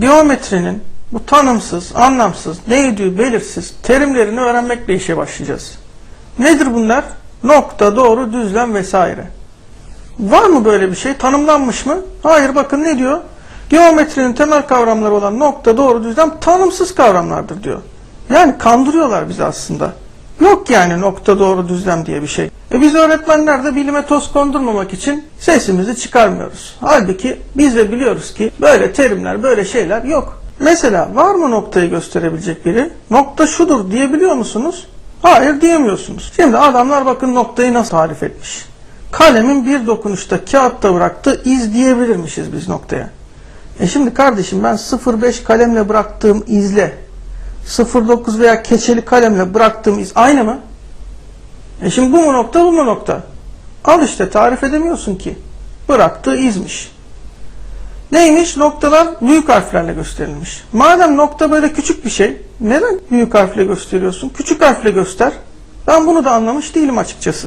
geometrinin bu tanımsız, anlamsız, neydi belirsiz terimlerini öğrenmekle işe başlayacağız. Nedir bunlar? Nokta, doğru, düzlem vesaire. Var mı böyle bir şey? Tanımlanmış mı? Hayır bakın ne diyor? Geometrinin temel kavramları olan nokta, doğru, düzlem tanımsız kavramlardır diyor. Yani kandırıyorlar bizi aslında. Yok yani nokta, doğru, düzlem diye bir şey. E biz öğretmenler de bilime toz kondurmamak için sesimizi çıkarmıyoruz. Halbuki biz de biliyoruz ki böyle terimler, böyle şeyler yok. Mesela var mı noktayı gösterebilecek biri? Nokta şudur diyebiliyor musunuz? Hayır diyemiyorsunuz. Şimdi adamlar bakın noktayı nasıl tarif etmiş. Kalemin bir dokunuşta kağıtta bıraktığı iz diyebilirmişiz biz noktaya. E şimdi kardeşim ben 0.5 kalemle bıraktığım izle 0.9 veya keçeli kalemle bıraktığım iz aynı mı? E şimdi bu mu nokta bu mu nokta? Al işte tarif edemiyorsun ki. Bıraktığı izmiş. Neymiş? Noktalar büyük harflerle gösterilmiş. Madem nokta böyle küçük bir şey, neden büyük harfle gösteriyorsun? Küçük harfle göster. Ben bunu da anlamış değilim açıkçası.